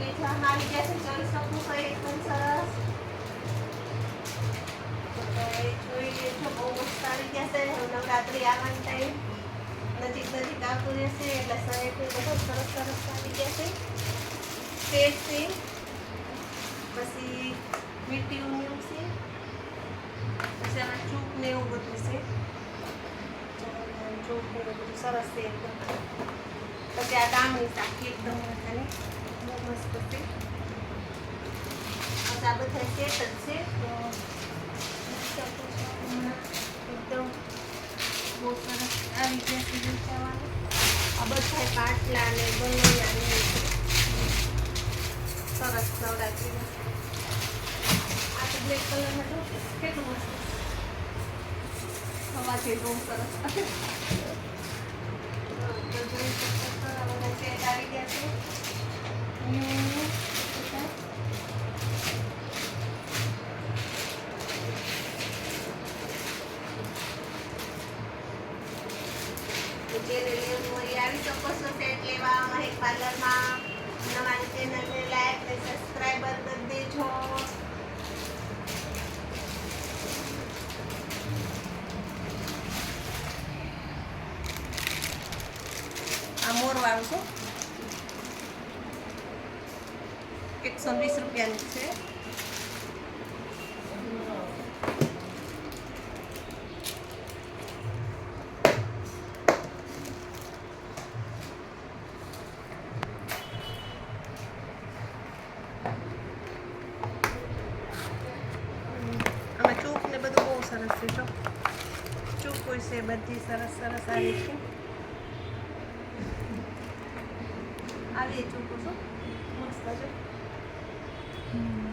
વેચવામાં આવી ગયા જોઈ શકું છો એકદમ સરસ જોઈ લેજો બહુ મસ્ત આવી છે નવરાત્રિ ટાઈમ નજીક નજીક આવતું રહેશે એટલે ને બધું સરસ સરસ આવી ગયા છે છે પછી મીઠી ઉમિયું પછી આમાં ચૂક એવું બધું છે ચૂક ને બધું સરસ છે એકદમ પછી આ દામની સાખી એકદમ મજાની મસ્ત આ બધા સેટ જ છે. એકદમ બહુ સરસ વેચાવાનું આ બધા પાટલા ને ગલોયા ને સરસ નવરાત્રિમાં આ તો બ્લેક કલરમાં જો કેટલું મસ્ત બહુ સરસ. તો જોઈ આવી ગયા છે. જેને લેવું હોય આવી છો સેટ લેવા મહેક પાર્લરમાં અમારી ચેનલને લાઈક ને સબસ્ક્રાઈબર કરી દેજો આ મોરવાળું છે. એકસો વીસ રૂપિયાનું છે આમાં ચૂક ને બધું બહુ સરસ છે જો ચૂક હોય છે બધી સરસ સરસ આવી છે આવી ચૂકો છો મસ્ત છે 嗯。